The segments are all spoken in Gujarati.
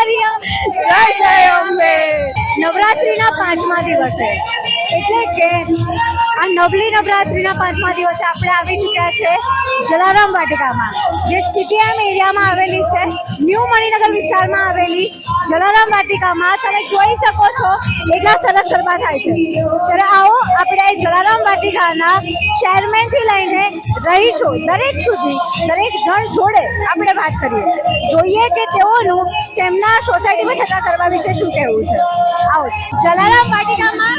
મારિયા જય નવરાત્રીના પાંચમા દિવસે. એટલે કે આ નવલી નવરાત્રીના પાંચમા દિવસે આપણે આવી ચૂક્યા છે જલારામ વાટિકામાં, જે સીટીએમ એરિયામાં આવેલી છે, ન્યૂ મણિનગર વિસ્તારમાં આવેલી જલારામ વાટિકામાં. તમે જોઈ શકો છો, એટલા સરસ ગરબા થાય છે. ત્યારે આવો, આપણે જલારામ વાટિકાના ચેરમેનથી લઈને રહીશો, દરેક સુધી, દરેક જણ જોડે આપણે વાત કરીએ. જોઈએ કે તેઓનું તેમના સોસાયટીમાં થતા કરવા વિશે શું કહેવું છે. આવો, જલારામ વાટિકામાં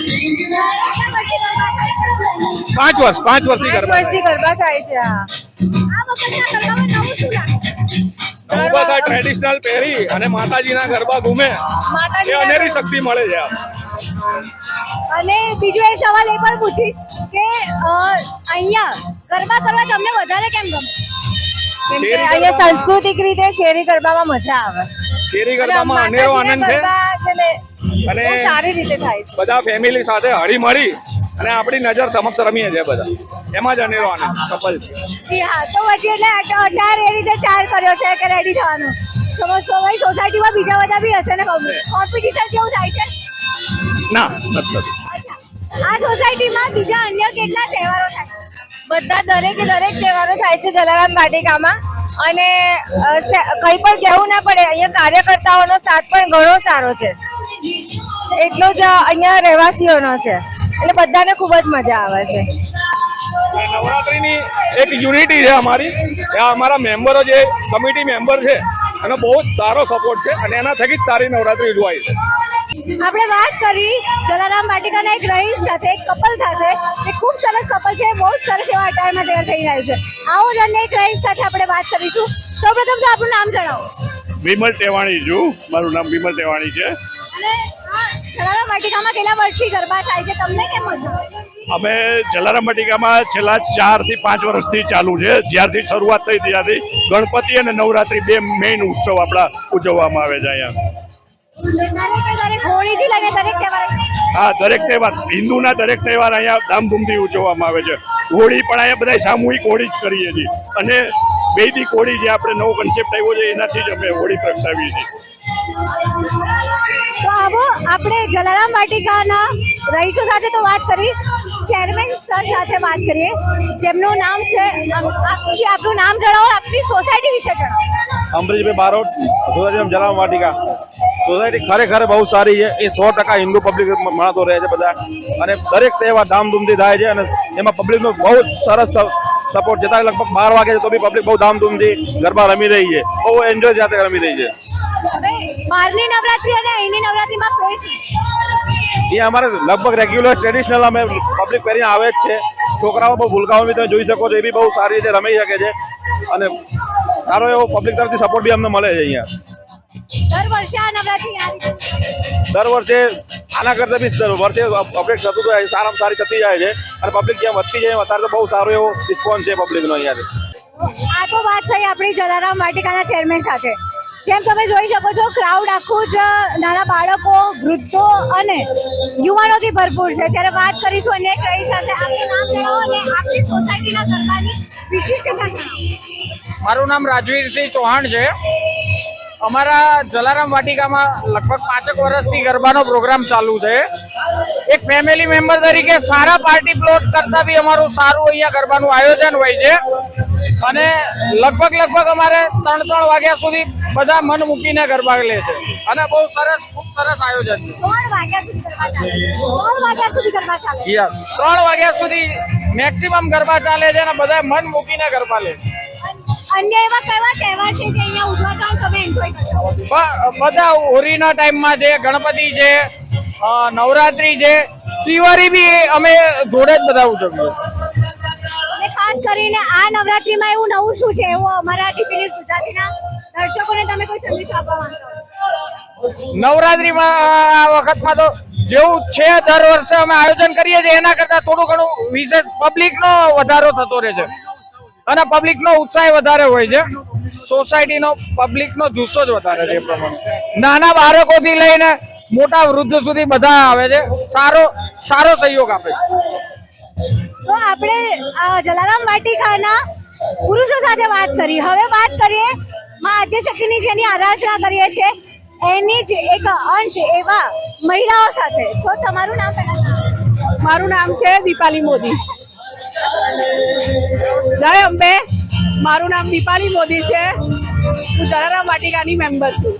પાંચ વર્ષ પાંચ વર્ષથી ગરબા વર્ષથી ગરબા થાય છે આ ગરબા ટ્રેડિશનલ પહેરી અને માતાજીના ગરબા ઘૂમે. એ અનેરી શક્તિ મળે છે અને બીજો એ સવાલ એ પણ પૂછીશ કે અહીંયા ગરબા કરવા તમને વધારે કેમ ગમે? અહીંયા સાંસ્કૃતિક રીતે શેરી ગરબામાં મજા આવે. શેરી ગરબામાં અનેરો આનંદ છે? અને સારી રીતે થાય છે. બધા ફેમિલી સાથે હળી મળી અને આપણી નજર સમક્ષ રમીએ છીએ બધા. એમાં જ અનેરો આનંદ કપલ છે. હા તો પછી એટલે અઢાર એ રીતે ચાર કર્યો છે કે રેડી થવાનું. તો સોસાયટીમાં બીજા બધા બી હશે ને કોમ્પિટિશન કેવું થાય છે? ના આ સોસાયટીમાં બીજા અન્ય કેટલા તહેવારો થાય? બધા દરેકે દરેક તહેવારો થાય છે જલારામ વાટિકામાં અને કઈ પણ કહેવું ના પડે, અહીંયા કાર્યકર્તાઓનો સાથ પણ ઘણો સારો છે. એટલો જ અહીંયા રહેવાસીઓનો છે. એટલે બધાને ખૂબ જ મજા આવે છે. નવરાત્રીની એક યુનિટી છે અમારી. અમારા મેમ્બરો જે કમિટી મેમ્બર છે, એનો બહુ જ સારો સપોર્ટ છે અને એના થકી જ સારી નવરાત્રી ઉજવાય છે. આપણે વાત કરી જલારામ વાટિકાના એક રહીશ સાથે એક કપલ સાથે જે ખૂબ સરસ કપલ છે બહુ જ સરસ એવા અટાયરમાં તૈયાર થઈ રહ્યું છે. આવો જ અન્ય એક રહીશ સાથે આપણે વાત કરીશું. સૌપ્રથમ તો આપણું નામ જણાવો. વિમલ ટેવાણી છું. મારું નામ વિમલ ટેવાણી છે. જલારામ વાટિકામાં કેટલા વર્ષથી ગરબા થાય છે? તમને કેમ? અમે જલારામ વાટિકામાં છેલ્લા ચારથી પાંચ વર્ષથી ચાલુ છે. જ્યારથી શરૂઆત થઈ ત્યારથી ગણપતિ અને નવરાત્રી બે મેઇન ઉત્સવ આપણા ઉજવવામાં આવે છે અહીંયા. હા દરેક તહેવાર. હિન્દુના દરેક તહેવાર અહીંયા ધામધૂમથી ઉજવવામાં આવે છે. હોળી પણ અહીંયા બધા સામૂહિક હોળી જ કરીએ છીએ. અને બેદી હોળી જે આપણે નવો કન્સેપ્ટ આવ્યો છે એનાથી જ અમે હોળી પ્રગટાવીએ છીએ. તો આવો આપણે જલારામ વાટિકાના રહીશો સાથે તો વાત કરી. ચેરમેન સર સાથે વાત કરીએ. જેમનું નામ છે આપ- આપ- આપનું નામ જણાવો આપની સોસાયટી વિશે જણાવો. અમરીશભાઈ બારોટ જલારામ વાટિકા. સોસાયટી ખરેખર બહુ સારી છે. એ સો ટકા હિન્દુ પબ્લિક માણસો રહે છે બધા. અને દરેક તહેવાર ધામધૂમથી થાય છે અને એમાં પબ્લિકનો બહુ સરસ સપોર્ટ જતા લગભગ બાર વાગે છે તો બી પબ્લિક બહુ ધામધૂમથી ગરબા રમી રહી છે. બહુ એન્જોય સાથે રમી રહી છે. બહારની નવરાત્રી અને અહીંની નવરાત્રીમાં ફેર છે? એ અમારે લગભગ રેગ્યુલર ટ્રેડિશનલ અમે પબ્લિક પહેરીને આવે જ છે. છોકરાઓ બહુ ભૂલકાઓ બી તમે જોઈ શકો છો. એ બી બહુ સારી રીતે રમી શકે છે. અને સારો એવો પબ્લિક તરફથી સપોર્ટ બી અમને મળે છે અહીંયા. દર વર્ષે આ નવરાત્રી દર વર્ષે આના કરતા બી દર વર્ષે અપડેટ થતું જાય સારામાં સારી થતી જાય છે. અને પબ્લિક જેમ વધતી જાય અત્યારે તો બહુ સારો એવો રિસ્પોન્સ છે પબ્લિકનો અહીંયા આ તો વાત થઈ આપણી જલારામ વાટિકાના ચેરમેન સાથે. જેમ તમે જોઈ શકો છો ક્રાઉડ આખું જ નાના બાળકો વૃદ્ધો અને યુવાનોથી ભરપૂર છે. ત્યારે વાત કરીશું અન્ય કઈ સાથે આપણી સોસાયટીના ગરબાની વિશિષ્ટતા મારું નામ રાજવીરસિંહ ચૌહાણ છે. અમારા જલારામ વાટિકામાં લગભગ પાંચેક વર્ષથી ગરબાનો પ્રોગ્રામ ચાલુ છે. એક ફેમિલી મેમ્બર તરીકે સારા પાર્ટી પ્લોટ કરતા બી અમારું સારું અહીંયા ગરબાનું આયોજન હોય છે. અને લગભગ લગભગ અમારે ત્રણ ત્રણ વાગ્યા સુધી બધા મન મૂકીને ગરબા લે છે. અને બહુ સરસ ખૂબ સરસ આયોજન છે. યસ ત્રણ વાગ્યા સુધી મેક્સિમમ ગરબા ચાલે છે અને બધા મન મૂકીને ગરબા લે છે. અન્ય એવા કેવા તહેવાર છે જે અહીંયા ઉજવાતા હોય તમે એન્જોય કરશો? બધા હોળીના ટાઈમમાં છે ગણપતિ છે નવરાત્રી છે દિવાળી બી અમે જોડે જ બધા ઉજવીએ. અને ખાસ કરીને આ નવરાત્રીમાં એવું નવું શું છે? એવું અમારા ટીપીની ગુજરાતીના દર્શકોને તમે કોઈ સંદેશ આપવા માંગો નવરાત્રીમાં આ વખતમાં તો જેવું છે દર વર્ષે અમે આયોજન કરીએ છીએ એના કરતાં થોડું ઘણું વિશેષ પબ્લિકનો વધારો થતો રહે છે. અને પબ્લિકનો ઉત્સાહ વધારે હોય છે. સોસાયટીનો પબ્લિકનો જુસ્સો જ વધારે છે એ પ્રમાણે. નાના બાળકોથી લઈને મોટા વૃદ્ધ સુધી બધા આવે છે. સારો સારો સહયોગ આપે છે. તો આપણે આ જલારામ વાટિકાના પુરુષો સાથે વાત કરી. હવે વાત કરીએ માં આદ્યશક્તિની જેની આરાધના કરીએ છીએ. એની જ એક અંશ એવા મહિલાઓ સાથે. તો તમારું નામ મારું નામ છે દીપાલી મોદી. જય અંબે. મારું નામ દીપાલી મોદી છે. હું જલારામ વાટિકાની મેમ્બર છું.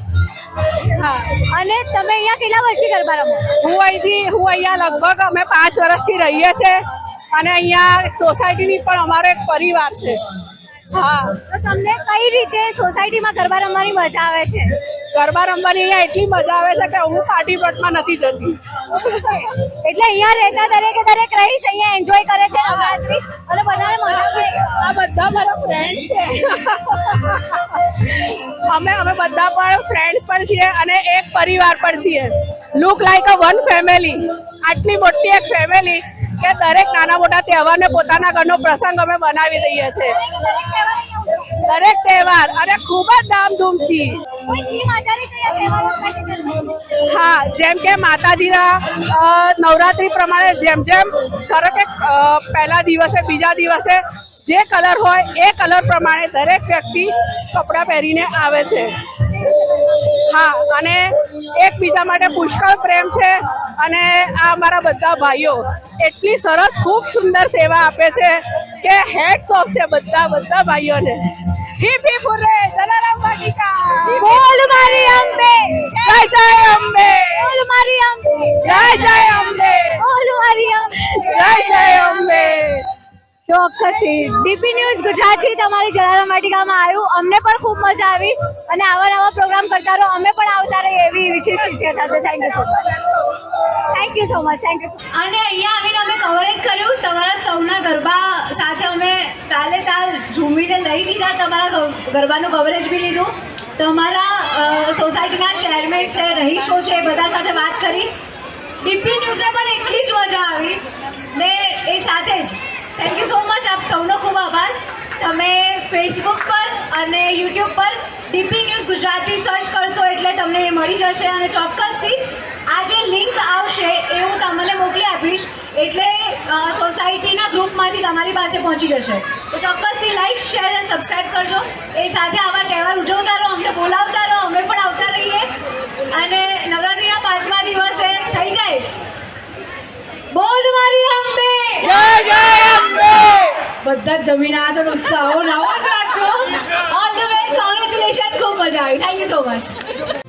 હા. અને તમે અહીંયા કેટલા વર્ષથી ગરબા રમો? હું અહીંથી હું અહીંયા લગભગ અમે પાંચ વર્ષથી રહીએ છીએ. અને અહીંયા સોસાયટીની પણ અમારો એક પરિવાર છે. હા. તો તમને કઈ રીતે સોસાયટીમાં ગરબા રમવાની મજા આવે છે? ગરબા રમવાની અહીંયા એટલી મજા આવે છે કે હું પાર્ટી પ્લોટમાં નથી જતી. એટલે અહીંયા રહેતા દરેકે દરેક રહીશ અહીંયા એન્જોય કરે છે? અને બધાને મજા આ બધા મારા ફ્રેન્ડ છે. અમે અમે બધા પણ ફ્રેન્ડ્સ પણ છીએ અને એક પરિવાર પણ છીએ. Look like a one family આટલી મોટી એક ફેમિલી કે દરેક નાના મોટા તહેવારને પોતાના ઘરનો પ્રસંગ અમે બનાવી દઈએ છીએ. દરેક તહેવાર અને ખૂબ જ ધામધૂમથી? હા જેમ કે માતાજીના નવરાત્રી પ્રમાણે જેમ જેમ ધારો કે પહેલા દિવસે બીજા દિવસે જે કલર હોય એ કલર પ્રમાણે દરેક વ્યક્તિ કપડાં પહેરીને આવે છે. હા અને એકબીજા માટે પુષ્કળ પ્રેમ છે અને આ અમારા બધા ભાઈઓ એટલી સરસ ખૂબ સુંદર સેવા આપે છે કે હેડ્સ ઓફ છે બધા બધા ભાઈઓને. હિપ હિપ જલારામ વાટિકા બોલ મારી અંબે જય જય અંબે બોલ મારી અંબે જય જય અંબે બોલ મારી અંબે જય જય અંબે ચોક્કસથી ડીપી ન્યૂઝ ગુજરાતી તમારી જલારામ વાટિકામાં આવ્યું. અમને પણ ખૂબ મજા આવી અને આવા નવા પ્રોગ્રામ કરતા રહો. અમે પણ આવતા રહીએ એવી વિશેષ ઈચ્છા સાથે. Thank you so much thank you so much thank you અને અહીંયા આવીને અમે કવરેજ કર્યું. તમારા સૌના ગરબા સાથે અમે તાલે તાલ લઈ લીધા, તમારા ગરબાનું કવરેજ બી લીધું. તમારા સોસાયટીના ચેરમેન છે રહીશો છે, એ બધા સાથે વાત કરી. ડીપી ન્યૂઝે પણ એટલી જ મજા આવી ને એ સાથે જ. થેન્ક યુ સો મચ આપ સૌનો ખૂબ આભાર. તમે ફેસબુક પર અને યુટ્યુબ પર ડીપી ન્યૂઝ ગુજરાતી સર્ચ કરશો એટલે તમને એ મળી જશે અને ચોક્કસથી આ જે લિંક આવશે એ હું તમને મોકલી આપીશ એટલે સોસાયટીના ગ્રુપમાંથી તમારી પાસે પહોંચી જશે. ચોક્કસથી લાઈક શેર અને સબસ્ક્રાઈબ કરજો. એ સાથે આવા તહેવાર ઉજવતા રહો અમને બોલાવતા રહો અમે પણ આવતા રહીએ. અને નવરાત્રિના પાંચમા દિવસે થઈ જાય. બોલ મારી અંબે! જય જય અંબે! બધા જ જમીન આ છો ઉત્સાહ નવો જ રાખજો. ઓલ ધ બેસ્ટ કોંગ્રેચ્યુલેશન ખૂબ મજા આવી. Thank you so much